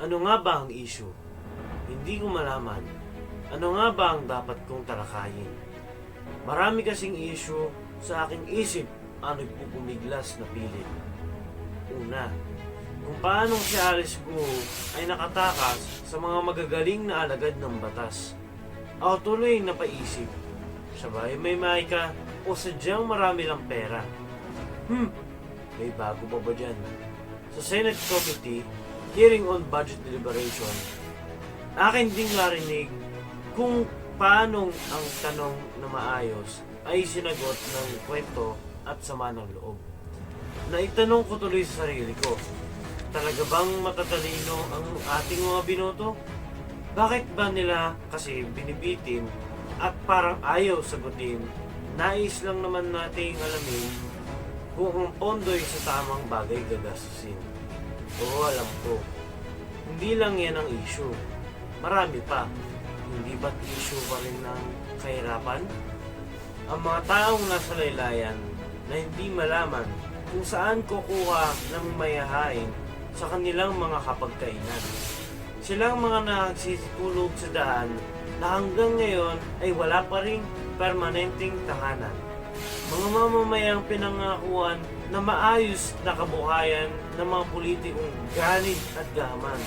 Ano nga ba ang issue? Hindi ko malaman. Ano nga ba ang dapat kong talakayin? Marami kasing issue sa aking isip ang nagpupumiglas na pilit. Una, kung paano si Alice Guo ay nakatakas sa mga magagaling na alagad ng batas. Ako tuloy napaisip, sabay may maika o sadyang marami lang pera. Hmm, may bago pa ba dyan? Sa Senate Committee, hearing on budget deliberation, akin ding narinig kung paanong ang tanong na maayos ay sinagot ng kwento at sama ng loob. Naitanong ko tuloy sa sarili ko, talaga bang matatalino ang ating mga binoto? Bakit ba nila kasi binibitin at parang ayaw sagutin? Nais lang naman nating alamin kung ang pondo'y sa tamang bagay gagastusin. Oo, alam ko. Hindi lang yan ang issue. Marami pa. Hindi ba't issue pa rin ng kahirapan? Ang mga taong nasa laylayan na hindi malaman kung saan kukuha ng mayahain sa kanilang mga kapagkainan. Silang mga nagsisitulog sa daan na hanggang ngayon ay wala pa ring permanenteng tahanan. Mga mamamayang pinangakuan na maayos na kabuhayan ng mga politikong ganid at gaman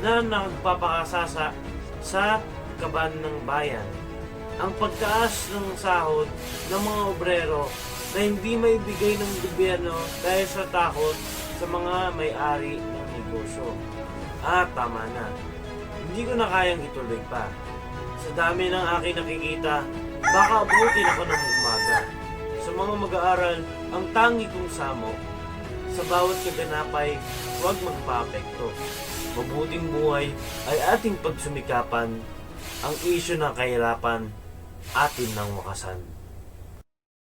na nagpapakasasa sa kaban ng bayan. Ang pagtaas ng sahod ng mga obrero na hindi maibigay ng gobyerno dahil sa takot sa mga may-ari ng negosyo. Ah, tama na. Hindi ko na kayang ituloy pa. Sa dami ng aking nakikita, baka abutin ako ng umaga. Sa mga mag-aaral, ang tangi kong samo, sa bawat kaganapay, huwag magpa-apekto. Mabuting buhay ay ating pagsumikapan, ang isyo ng kahirapan, atin ng wakasan.